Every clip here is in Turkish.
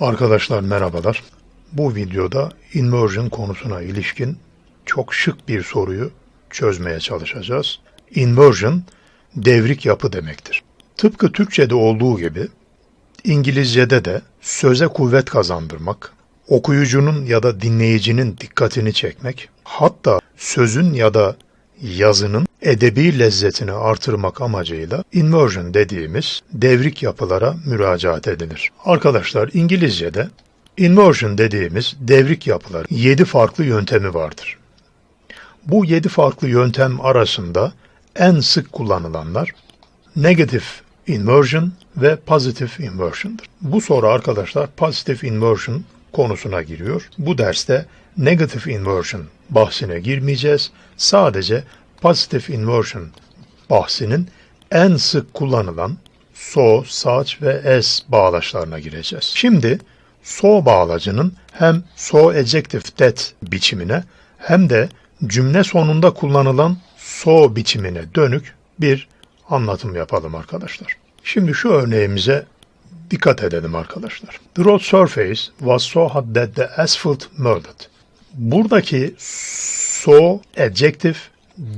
Arkadaşlar merhabalar. Bu videoda inversion konusuna ilişkin çok şık bir soruyu çözmeye çalışacağız. Inversion devrik yapı demektir. Tıpkı Türkçe'de olduğu gibi İngilizce'de de söze kuvvet kazandırmak, okuyucunun ya da dinleyicinin dikkatini çekmek, hatta sözün ya da yazının edebi lezzetini artırmak amacıyla inversion dediğimiz devrik yapılara müracaat edilir. Arkadaşlar İngilizce'de inversion dediğimiz devrik yapılar 7 farklı yöntemi vardır. Bu 7 farklı yöntem arasında en sık kullanılanlar negative inversion ve positive inversion'dır. Bu soru arkadaşlar positive inversion konusuna giriyor. Bu derste negative inversion bahsine girmeyeceğiz. Sadece positive inversion bahsinin en sık kullanılan so, such ve s bağlaçlarına gireceğiz. Şimdi so bağlacının hem so adjective that biçimine hem de cümle sonunda kullanılan so biçimine dönük bir anlatım yapalım arkadaşlar. Şimdi şu örneğimize dikkat edelim arkadaşlar. The road surface was so hot that the asphalt melted. Buradaki so adjective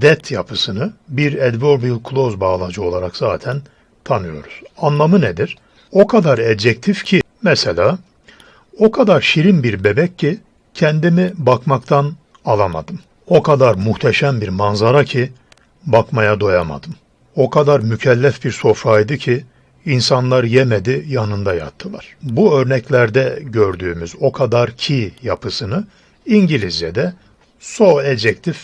that yapısını bir adverbial clause bağlacı olarak zaten tanıyoruz. Anlamı nedir? O kadar adjektif ki mesela o kadar şirin bir bebek ki kendimi bakmaktan alamadım. O kadar muhteşem bir manzara ki bakmaya doyamadım. O kadar mükellef bir sofraydı ki insanlar yemedi yanında yattılar. Bu örneklerde gördüğümüz o kadar ki yapısını İngilizce'de so adjective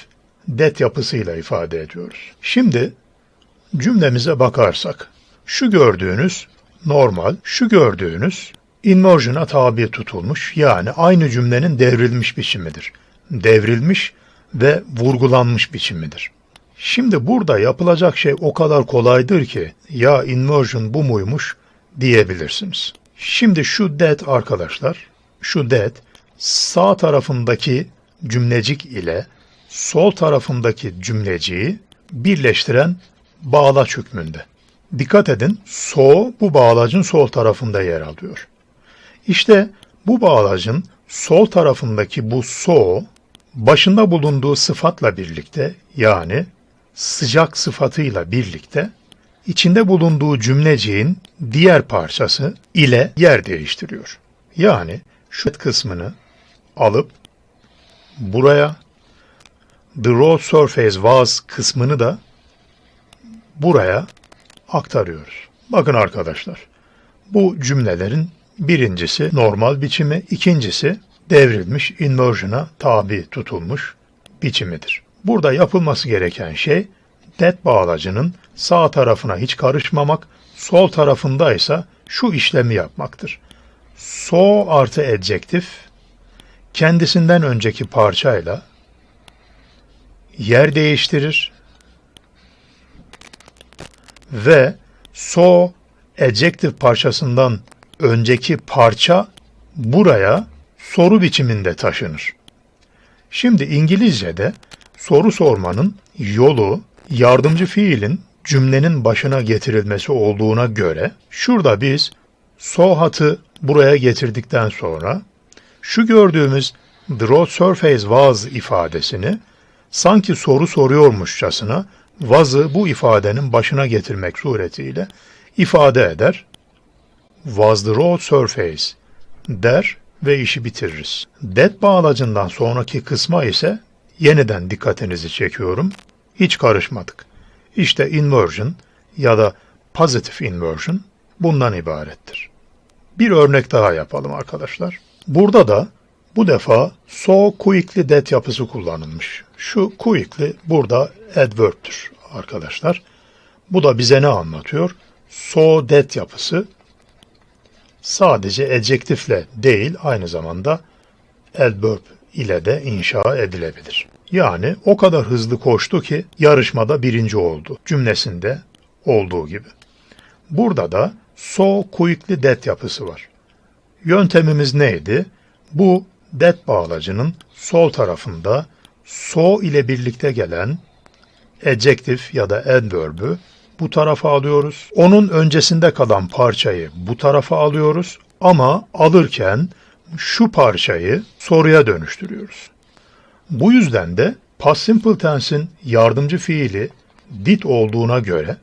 that yapısıyla ifade ediyoruz. Şimdi cümlemize bakarsak şu gördüğünüz normal, şu gördüğünüz inversion'a tabi tutulmuş yani aynı cümlenin devrilmiş biçimidir. Devrilmiş ve vurgulanmış biçimidir. Şimdi burada yapılacak şey o kadar kolaydır ki ya inversion bu muymuş diyebilirsiniz. Şimdi şu that arkadaşlar, şu that sağ tarafındaki cümlecik ile sol tarafındaki cümleciği birleştiren bağlaç hükmünde. Dikkat edin, so bu bağlacın sol tarafında yer alıyor. İşte bu bağlacın sol tarafındaki bu so başında bulunduğu sıfatla birlikte yani sıcak sıfatıyla birlikte içinde bulunduğu cümleciğin diğer parçası ile yer değiştiriyor. Yani şu kısmını alıp buraya the road surface was kısmını da buraya aktarıyoruz. Bakın arkadaşlar, bu cümlelerin birincisi normal biçimi, ikincisi devrilmiş, inversion'a tabi tutulmuş biçimidir. Burada yapılması gereken şey that bağlacının sağ tarafına hiç karışmamak, sol tarafındaysa şu işlemi yapmaktır. So artı adjektif kendisinden önceki parçayla yer değiştirir ve so adjective parçasından önceki parça buraya soru biçiminde taşınır. Şimdi İngilizce'de soru sormanın yolu yardımcı fiilin cümlenin başına getirilmesi olduğuna göre şurada biz so hatı buraya getirdikten sonra şu gördüğümüz the road surface was ifadesini sanki soru soruyormuşçasına was'ı bu ifadenin başına getirmek suretiyle ifade eder. Was the road surface der ve işi bitiririz. That bağlacından sonraki kısma ise yeniden dikkatinizi çekiyorum. Hiç karışmadık. İşte inversion ya da positive inversion bundan ibarettir. Bir örnek daha yapalım arkadaşlar. Burada da bu defa so quickly that yapısı kullanılmış. Şu quickly burada adverb'tür arkadaşlar. Bu da bize ne anlatıyor? So that yapısı sadece adjektifle değil aynı zamanda adverb ile de inşa edilebilir. Yani o kadar hızlı koştu ki yarışmada birinci oldu cümlesinde olduğu gibi. Burada da so quickly that yapısı var. Yöntemimiz neydi? Bu that bağlacının sol tarafında so ile birlikte gelen adjektif ya da adverb'ü bu tarafa alıyoruz. Onun öncesinde kalan parçayı bu tarafa alıyoruz. Ama alırken şu parçayı soruya dönüştürüyoruz. Bu yüzden de past simple tense'in yardımcı fiili did olduğuna göre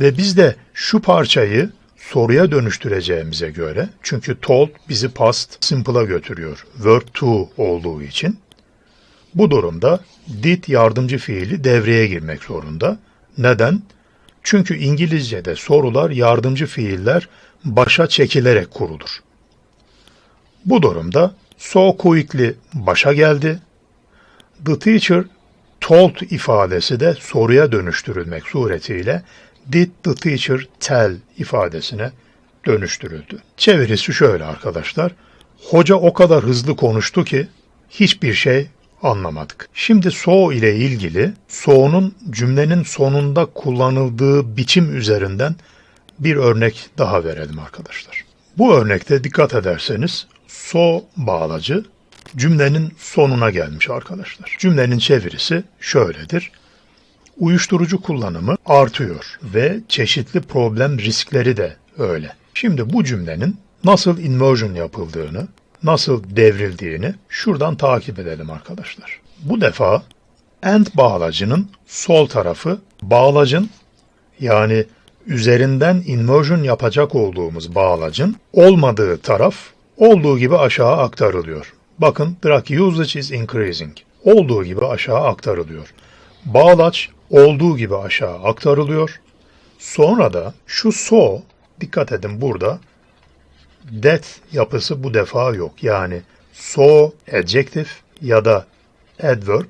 ve biz de şu parçayı soruya dönüştüreceğimize göre çünkü told bizi past simple'a götürüyor. Verb to olduğu için. Bu durumda did yardımcı fiili devreye girmek zorunda. Neden? Çünkü İngilizce'de sorular yardımcı fiiller başa çekilerek kurulur. Bu durumda so quickly başa geldi. The teacher told ifadesi de soruya dönüştürülmek suretiyle did the teacher tell ifadesine dönüştürüldü. Çevirisi şöyle arkadaşlar. Hoca o kadar hızlı konuştu ki hiçbir şey anlamadık. Şimdi so ile ilgili so'nun cümlenin sonunda kullanıldığı biçim üzerinden bir örnek daha verelim arkadaşlar. Bu örnekte dikkat ederseniz so bağlacı cümlenin sonuna gelmiş arkadaşlar. Cümlenin çevirisi şöyledir. Uyuşturucu kullanımı artıyor ve çeşitli problem riskleri de öyle. Şimdi bu cümlenin nasıl inversion yapıldığını, nasıl devrildiğini şuradan takip edelim arkadaşlar. Bu defa and bağlacının sol tarafı bağlacın yani üzerinden inversion yapacak olduğumuz bağlacın olmadığı taraf olduğu gibi aşağı aktarılıyor. Bakın drag usage is increasing. Olduğu gibi aşağı aktarılıyor. Bağlaç olduğu gibi aşağı aktarılıyor. Sonra da şu so, dikkat edin burada that yapısı bu defa yok. Yani so adjective ya da adverb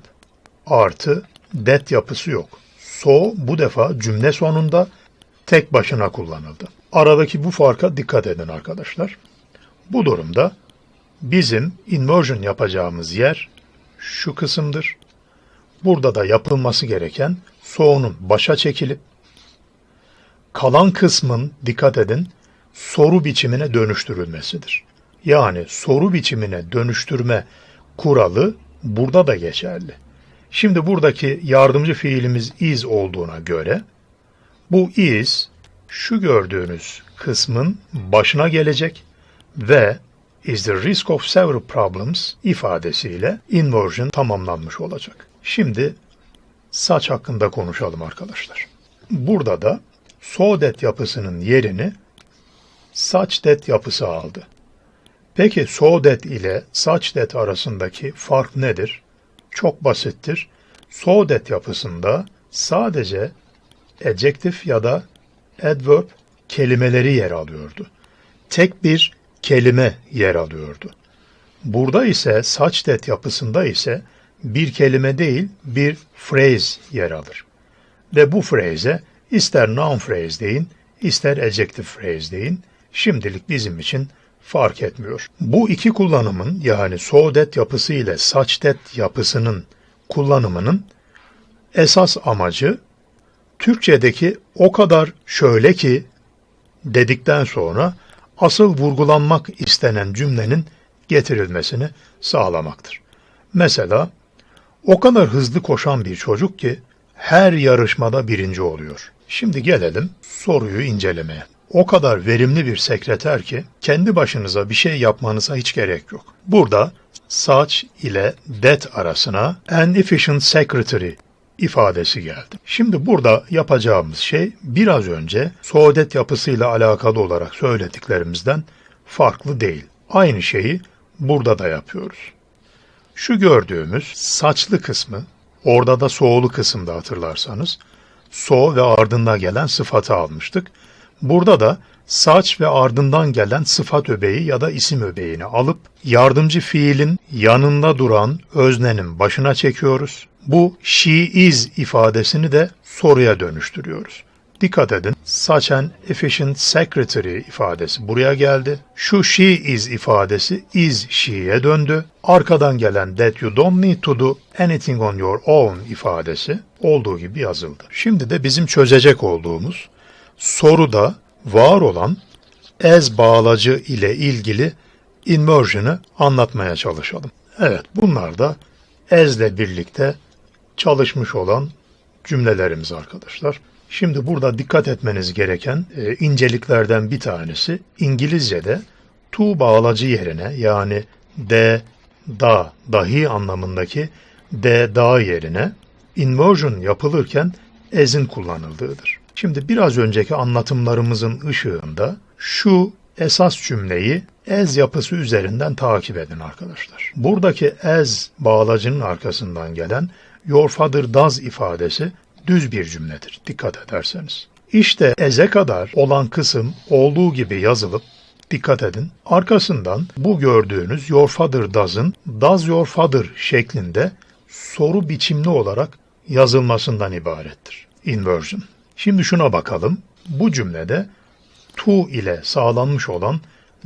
artı that yapısı yok. So bu defa cümle sonunda tek başına kullanıldı. Aradaki bu farka dikkat edin arkadaşlar. Bu durumda bizim inversion yapacağımız yer şu kısımdır. Burada da yapılması gereken so'nun başa çekilip kalan kısmın dikkat edin soru biçimine dönüştürülmesidir. Yani soru biçimine dönüştürme kuralı burada da geçerli. Şimdi buradaki yardımcı fiilimiz is olduğuna göre bu is şu gördüğünüz kısmın başına gelecek ve is the risk of several problems ifadesiyle inversion tamamlanmış olacak. Şimdi saç hakkında konuşalım arkadaşlar. Burada da so that yapısının yerini saç that yapısı aldı. Peki so that ile saç that arasındaki fark nedir? Çok basittir. So that yapısında sadece adjective ya da adverb kelimeleri yer alıyordu. Tek bir kelime yer alıyordu. Burada ise such that yapısında ise bir kelime değil bir phrase yer alır. Ve bu phrase'e ister noun phrase deyin, ister adjective phrase deyin, şimdilik bizim için fark etmiyor. Bu iki kullanımın yani so that yapısı ile that yapısının kullanımının esas amacı Türkçedeki o kadar şöyle ki dedikten sonra asıl vurgulanmak istenen cümlenin getirilmesini sağlamaktır. Mesela o kadar hızlı koşan bir çocuk ki her yarışmada birinci oluyor. Şimdi gelelim soruyu incelemeye. O kadar verimli bir sekreter ki kendi başınıza bir şey yapmanıza hiç gerek yok. Burada such ile that arasına an efficient secretary ifadesi geldi. Şimdi burada yapacağımız şey biraz önce Soğudet yapısıyla alakalı olarak söylediklerimizden farklı değil. Aynı şeyi burada da yapıyoruz. Şu gördüğümüz saçlı kısmı, orada da soğulu kısımda hatırlarsanız, so ve ardından gelen sıfatı almıştık. Burada da saç ve ardından gelen sıfat öbeği ya da isim öbeğini alıp yardımcı fiilin yanında duran öznenin başına çekiyoruz. Bu she is ifadesini de soruya dönüştürüyoruz. Dikkat edin, such an efficient secretary ifadesi buraya geldi. Şu she is ifadesi is she'ye döndü. Arkadan gelen that you don't need to do anything on your own ifadesi olduğu gibi yazıldı. Şimdi de bizim çözecek olduğumuz soruda var olan as bağlacı ile ilgili inversion'ı anlatmaya çalışalım. Evet, bunlar da ile birlikte çalışmış olan cümlelerimiz arkadaşlar. Şimdi burada dikkat etmeniz gereken e, inceliklerden bir tanesi İngilizce'de to bağlacı yerine yani de, da, dahi anlamındaki de, da yerine inversion yapılırken as'in kullanıldığıdır. Şimdi biraz önceki anlatımlarımızın ışığında şu esas cümleyi as yapısı üzerinden takip edin arkadaşlar. Buradaki as bağlacının arkasından gelen your father does ifadesi düz bir cümledir dikkat ederseniz. İşte as'e kadar olan kısım olduğu gibi yazılıp dikkat edin. Arkasından bu gördüğünüz your father does'ın does your father şeklinde soru biçimli olarak yazılmasından ibarettir. Inversion. Şimdi şuna bakalım. Bu cümlede to ile sağlanmış olan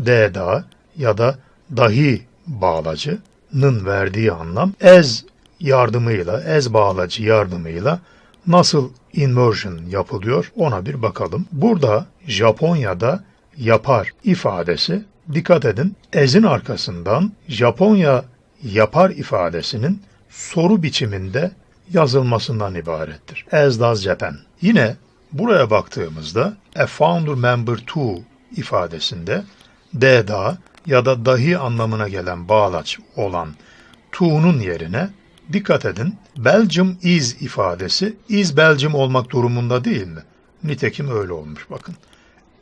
da ya da dahi bağlacının verdiği anlam as yardımıyla, as bağlacı yardımıyla nasıl inversion yapılıyor ona bir bakalım. Burada Japonya'da yapar ifadesi dikkat edin as'in arkasından Japonya yapar ifadesinin soru biçiminde yazılmasından ibarettir. As does Japan. Yine buraya baktığımızda a founder member to ifadesinde de da ya da dahi anlamına gelen bağlaç olan to'nun yerine dikkat edin Belgium is ifadesi is Belgium olmak durumunda değil mi? Nitekim öyle olmuş bakın.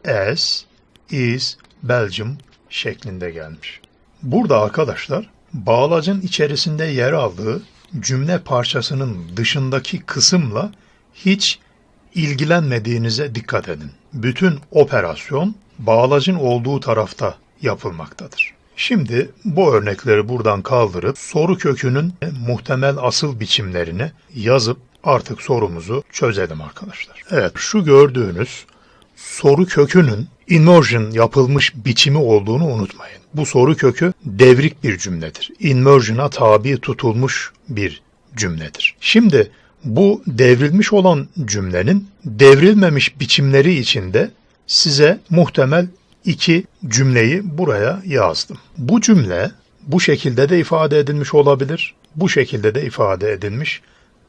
As is Belgium şeklinde gelmiş. Burada arkadaşlar bağlacın içerisinde yer aldığı cümle parçasının dışındaki kısımla hiç ilgilenmediğinize dikkat edin. Bütün operasyon bağlacın olduğu tarafta yapılmaktadır. Şimdi bu örnekleri buradan kaldırıp soru kökünün muhtemel asıl biçimlerini yazıp artık sorumuzu çözelim arkadaşlar. Evet şu gördüğünüz soru kökünün inversion yapılmış biçimi olduğunu unutmayın. Bu soru kökü devrik bir cümledir. Inversion'a tabi tutulmuş bir cümledir. Şimdi bu devrilmiş olan cümlenin devrilmemiş biçimleri içinde size muhtemel iki cümleyi buraya yazdım. Bu cümle bu şekilde de ifade edilmiş olabilir, bu şekilde de ifade edilmiş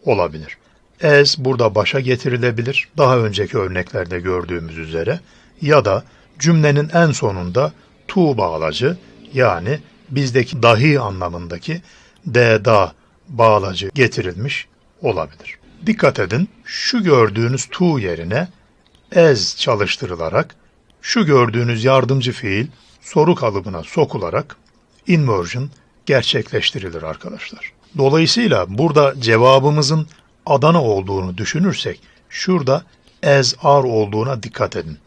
olabilir. As burada başa getirilebilir, daha önceki örneklerde gördüğümüz üzere ya da cümlenin en sonunda to bağlacı yani bizdeki dahi anlamındaki de da bağlacı getirilmiş olabilir. Dikkat edin şu gördüğünüz to yerine as çalıştırılarak şu gördüğünüz yardımcı fiil soru kalıbına sokularak inversion gerçekleştirilir arkadaşlar. Dolayısıyla burada cevabımızın Adana olduğunu düşünürsek şurada as are olduğuna dikkat edin.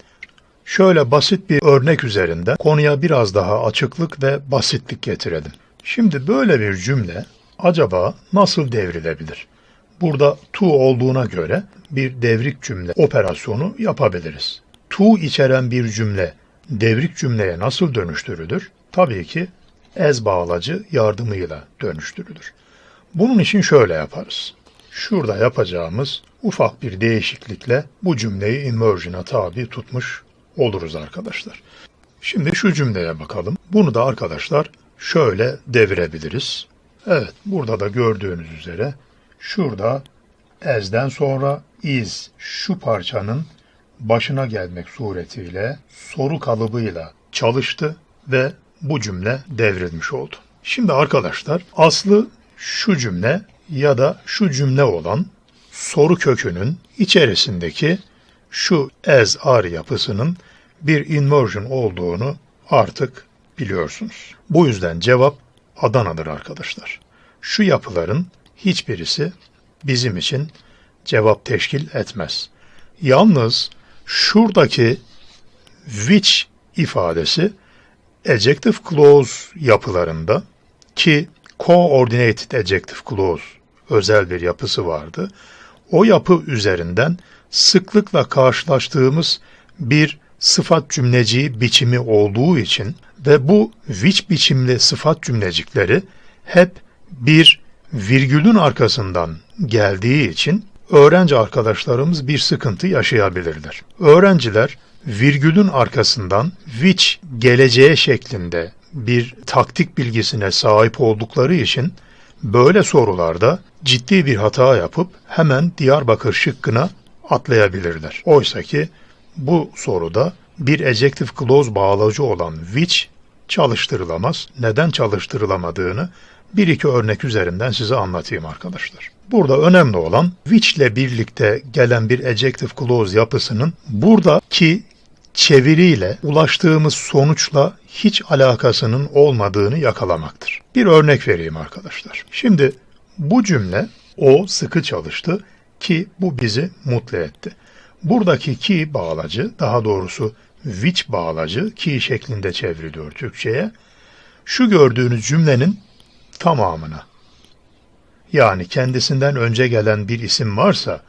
Şöyle basit bir örnek üzerinde konuya biraz daha açıklık ve basitlik getirelim. Şimdi böyle bir cümle acaba nasıl devrilebilir? Burada to olduğuna göre bir devrik cümle operasyonu yapabiliriz. To içeren bir cümle devrik cümleye nasıl dönüştürülür? Tabii ki as bağlacı yardımıyla dönüştürülür. Bunun için şöyle yaparız. Şurada yapacağımız ufak bir değişiklikle bu cümleyi inversion'a tabi tutmuş oluruz arkadaşlar. Şimdi şu cümleye bakalım. Bunu da arkadaşlar şöyle devirebiliriz. Evet, burada da gördüğünüz üzere şurada as'den sonra is şu parçanın başına gelmek suretiyle soru kalıbıyla çalıştı ve bu cümle devrilmiş oldu. Şimdi arkadaşlar aslı şu cümle ya da şu cümle olan soru kökünün içerisindeki şu as are yapısının bir inversion olduğunu artık biliyorsunuz. Bu yüzden cevap Adana'dır arkadaşlar. Şu yapıların hiçbirisi bizim için cevap teşkil etmez. Yalnız şuradaki which ifadesi adjective clause yapılarında ki coordinated adjective clause özel bir yapısı vardı. O yapı üzerinden sıklıkla karşılaştığımız bir sıfat cümleci biçimi olduğu için ve bu which biçimli sıfat cümlecikleri hep bir virgülün arkasından geldiği için öğrenci arkadaşlarımız bir sıkıntı yaşayabilirler. Öğrenciler virgülün arkasından which geleceğe şeklinde bir taktik bilgisine sahip oldukları için böyle sorularda ciddi bir hata yapıp hemen Diyarbakır şıkkına atlayabilirler. Oysa ki bu soruda bir adjective clause bağlacı olan which çalıştırılamaz. Neden çalıştırılamadığını bir iki örnek üzerinden size anlatayım arkadaşlar. Burada önemli olan which ile birlikte gelen bir adjective clause yapısının buradaki çeviriyle ulaştığımız sonuçla hiç alakasının olmadığını yakalamaktır. Bir örnek vereyim arkadaşlar. Şimdi bu cümle o sıkı çalıştı ki bu bizi mutlu etti. Buradaki ki bağlacı, daha doğrusu which bağlacı ki şeklinde çevriliyor Türkçe'ye. Şu gördüğünüz cümlenin tamamına yani kendisinden önce gelen bir isim varsa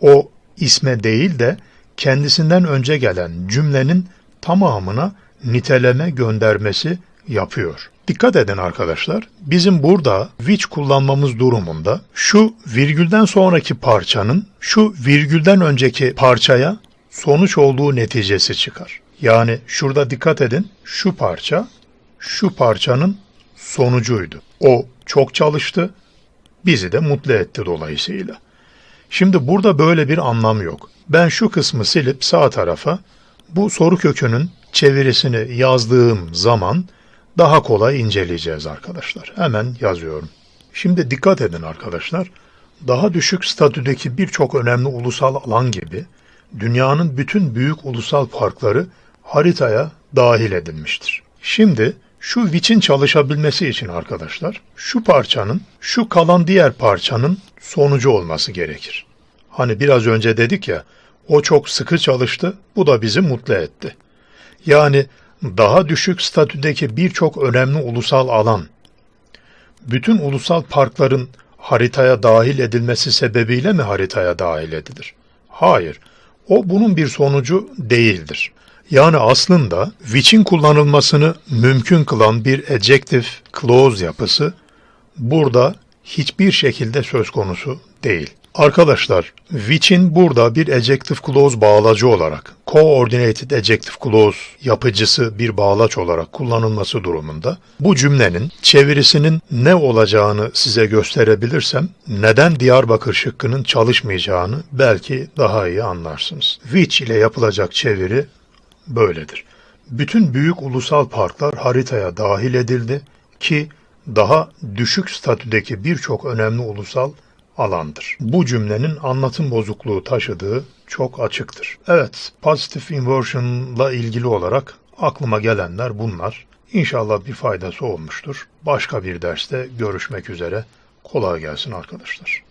o isme değil de kendisinden önce gelen cümlenin tamamına niteleme göndermesi yapıyor. Dikkat edin arkadaşlar. Bizim burada which kullanmamız durumunda şu virgülden sonraki parçanın şu virgülden önceki parçaya sonuç olduğu neticesi çıkar. Yani şurada dikkat edin. Şu parça şu parçanın sonucuydu. O çok çalıştı. Bizi de mutlu etti dolayısıyla. Şimdi burada böyle bir anlam yok. Ben şu kısmı silip sağ tarafa bu soru kökünün çevirisini yazdığım zaman daha kolay inceleyeceğiz arkadaşlar. Hemen yazıyorum. Şimdi dikkat edin arkadaşlar. Daha düşük statüdeki birçok önemli ulusal alan gibi dünyanın bütün büyük ulusal parkları haritaya dahil edilmiştir. Şimdi şu which'in çalışabilmesi için arkadaşlar şu parçanın şu kalan diğer parçanın sonucu olması gerekir. Hani biraz önce dedik ya o çok sıkı çalıştı bu da bizi mutlu etti. Yani daha düşük statüdeki birçok önemli ulusal alan bütün ulusal parkların haritaya dahil edilmesi sebebiyle mi haritaya dahil edilir? Hayır. O bunun bir sonucu değildir. Yani aslında which'in kullanılmasını mümkün kılan bir adjective clause yapısı burada hiçbir şekilde söz konusu değil. Arkadaşlar, which'in burada bir adjective clause bağlacı olarak, coordinated adjective clause yapıcısı bir bağlaç olarak kullanılması durumunda bu cümlenin çevirisinin ne olacağını size gösterebilirsem neden Diyarbakır şıkkının çalışmayacağını belki daha iyi anlarsınız. Which ile yapılacak çeviri böyledir. Bütün büyük ulusal parklar haritaya dahil edildi ki daha düşük statüdeki birçok önemli ulusal alandır. Bu cümlenin anlatım bozukluğu taşıdığı çok açıktır. Evet, pozitif inversion'la ilgili olarak aklıma gelenler bunlar. İnşallah bir faydası olmuştur. Başka bir derste görüşmek üzere. Kolay gelsin arkadaşlar.